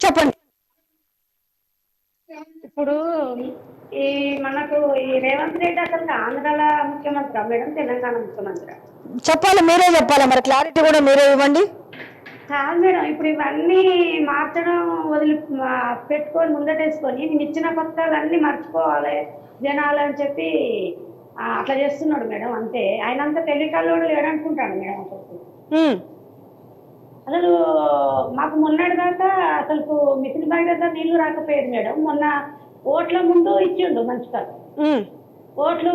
చెప్పండి. ఇప్పుడు ఈ మనకు ఈ రేవంత్ రెడ్డి అసలు ఆంధ్రాల ముఖ్యమంత్రి మేడం తెలంగాణ ముఖ్యమంత్రి చెప్పాలి మీరే చెప్పాలి. మరి క్లారిటీ కూడా మీరే ఇవ్వండి. కాదు మేడం ఇప్పుడు ఇవన్నీ మార్చడం వదిలి పెట్టుకొని ముందటేసుకొని నేను ఇచ్చిన పథకాలన్నీ మర్చిపోవాలి జనాలు అని చెప్పి అట్లా చేస్తున్నాడు మేడం అంతే. ఆయన అంత తెలివికల్లోడు లేడనుకుంటాడు మేడం అసలు ఉమ్, అసలు మాకు మొన్నటి దాకా అసలు మిషన్ భగీరథ నీళ్ళు రాకపోయేది మేడం. మొన్న ఓట్ల ముందు ఇచ్చిండు మంచిగా ఓట్లు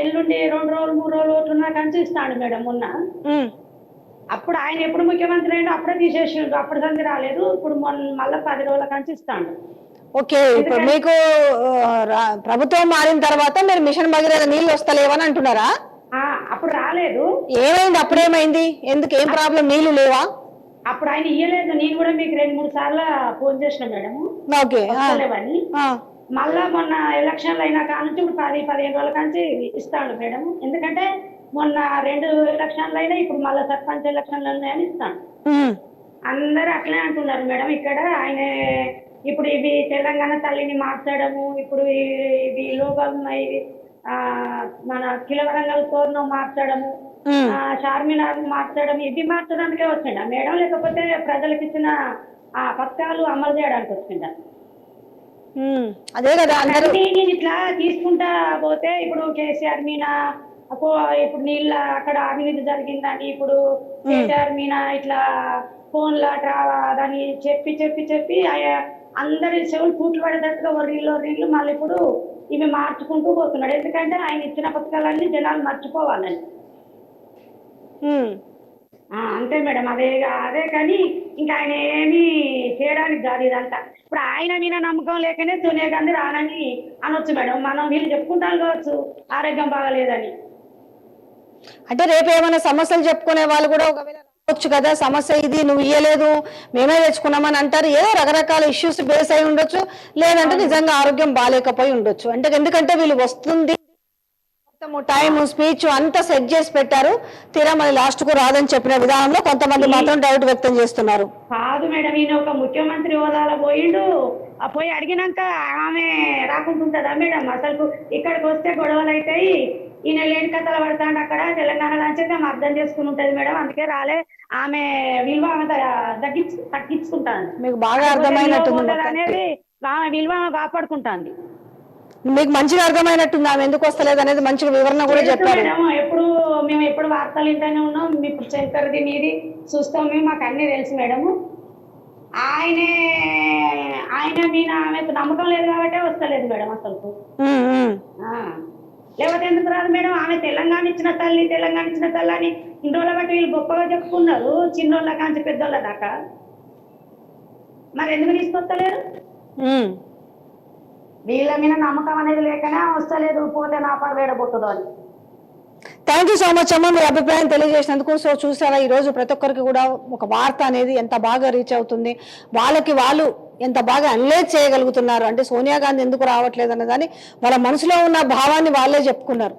ఎల్లుండి రెండు రోజులు మూడు రోజులు ఓట్లు ఉన్నా కంచి ఇస్తాడు మేడం మొన్న. అప్పుడు ఆయన ఎప్పుడు ముఖ్యమంత్రి అయిందో అప్పుడే తీసేసిండు. అప్పుడు సంది రాలేదు. ఇప్పుడు మొన్న మళ్ళీ పది రోజుల కంచి ఇస్తాడు. ఓకే ఇప్పుడు మీకు ప్రభుత్వం మారిన తర్వాత మీరు మిషన్ భగీరథ నీళ్ళు వస్తలేవని అంటున్నారా? అప్పుడు రాలేదు. ఏమైంది? అప్పుడేమైంది? ఎందుకు? ఏం ప్రాబ్లం? నీళ్ళు లేవా? అప్పుడు ఆయన ఇయ్యలేదు. నేను కూడా మీకు రెండు మూడు సార్లు ఫోన్ చేసిన మేడం. వస్తలేవని మళ్ళా మొన్న ఎలక్షన్లు అయినా కానుంచి ఇప్పుడు పది పదిహేను రోజుల కాంచి ఇస్తాడు మేడం. ఎందుకంటే మొన్న రెండు ఎలక్షన్లు అయినా ఇప్పుడు మళ్ళీ సర్పంచ్ ఎలక్షన్లు ఉన్నాయని ఇస్తాడు. ఉమ్, అందరూ అట్లే అంటున్నారు మేడం. ఇక్కడ ఆయన ఇప్పుడు ఇవి తెలంగాణ తల్లిని మార్చడము ఇప్పుడు ఇవి లోకల్ ఇవి మన కిలవరంగల్ తోరణం మార్చడము చార్మినార్ మార్చడం ఇవి మార్చడానికే వచ్చిండ. మేడం లేకపోతే ప్రజలకు ఇచ్చిన ఆ పథకాలు అమలు చేయడానికి వచ్చిండ. అదే కదా నేను ఇట్లా తీసుకుంటా పోతే ఇప్పుడు కేసీఆర్ మీన ఇప్పుడు నీళ్ళ అక్కడ అవినీతి జరిగిందని ఇప్పుడు కేసీఆర్ మీన ఇట్లా ఫోన్ల దాన్ని చెప్పి చెప్పి చెప్పి అందరి చెవులు కూట్లు పడేటట్టుగా ఒరిళ్ళు ఒరిళ్ళు మళ్ళీ ఇప్పుడు ఇవి మార్చుకుంటూ పోతున్నాడు. ఎందుకంటే ఆయన ఇచ్చిన పథకాలన్నీ జనాలు మర్చిపోవాలని. అంతే మేడం. అదే అదే కానీ ఇంకా ఆయన ఏమీ చేయడానికి కాదు ఇదంతా. ఇప్పుడు ఆయన మీద నమ్మకం లేకనే సోనియా గాంధీ రానని అనొచ్చు మేడం. మనం వీళ్ళు చెప్పుకుంటాం కావచ్చు. ఆరోగ్యం బాగలేదని. అంటే రేపు ఏమైనా సమస్యలు చెప్పుకునే వాళ్ళు కూడా ఒకవేళ రావచ్చు కదా సమస్య ఇది నువ్వు ఇయ్యలేదు మేమే తెచ్చుకున్నామని అంటారు. ఏదో రకరకాల ఇష్యూస్ బేస్ అయి ఉండొచ్చు లేదంటే నిజంగా ఆరోగ్యం బాగాలేకపోయి ఉండొచ్చు. అంటే ఎందుకంటే వీళ్ళు వస్తుంది మొత్తము టైం స్పీచ్ అంతా సెట్ చేసి పెట్టారు. తీరా లాస్ట్కు రాదని చెప్పిన విధానంలో కొంతమంది మాత్రం డౌట్ వ్యక్తం చేస్తున్నారు. కాదు మేడం ఈయన ఒక ముఖ్యమంత్రి హోదాలో పోయిండు. ఆ పోయి అడిగినాక ఆమె రాకుంటుంటుందా మేడం? అసలు ఇక్కడికి వస్తే గొడవలు అవుతాయి ఈయన లేని కథలు పడతాడు అక్కడ తెలంగాణలో అని చెప్పి ఆమె అర్థం చేసుకుని ఉంటది మేడం. అందుకే రాలే. ఆమె విలువ ఆమె తగ్గించు తగ్గించుకుంటాను మీకు బాగా మొత్తం. అనేది ఆమె విలువ ఆమె కాపాడుకుంటాంది. మీకు మంచిగా అర్థమైనట్టుంది ఆమె ఎందుకు వస్తలేదు అనేది మంచిగా వివరణ కూడా చెప్పారు. మేడం? ఎప్పుడు మేము ఎప్పుడు వార్తలు వింటానే ఉన్నాం. మీ ఇప్పుడు శంకర్ది మీది చూస్తాం మేము మాకు అన్ని తెలుసు మేడము ఆయనే ఆయన మీద ఆమెకు నమ్మకం లేదు కాబట్టే వస్తలేదు మేడం అసలు. లేకపోతే ఎందుకు రాదు మేడం? ఆమె తెలంగాణ ఇచ్చిన తల్లి తెలంగాణ ఇచ్చిన తల్లి అని ఇన్ని రోజుల బట్టి వీళ్ళు గొప్పగా చెప్పుకున్నారు. చిన్నోళ్ళ కాంచి పెద్దోళ్ళ దాకా. మరి ఎందుకు తీసుకొస్తలేరు. వీళ్ళ మీద నమ్మకం అనేది లేకనే వస్తలేదు పోతే నా పని వేడబోతుందో అని. థ్యాంక్ యూ సో మచ్ అమ్మ మీ అభిప్రాయం తెలియజేసినందుకు. సో చూసారా ఈరోజు ప్రతి ఒక్కరికి కూడా ఒక వార్త అనేది ఎంత బాగా రీచ్ అవుతుంది వాళ్ళకి వాళ్ళు ఎంత బాగా అనలైజ్ చేయగలుగుతున్నారు అంటే సోనియా గాంధీ ఎందుకు రావట్లేదు అన్నదాన్ని వాళ్ళ మనసులో ఉన్న భావాన్ని వాళ్ళే చెప్పుకున్నారు.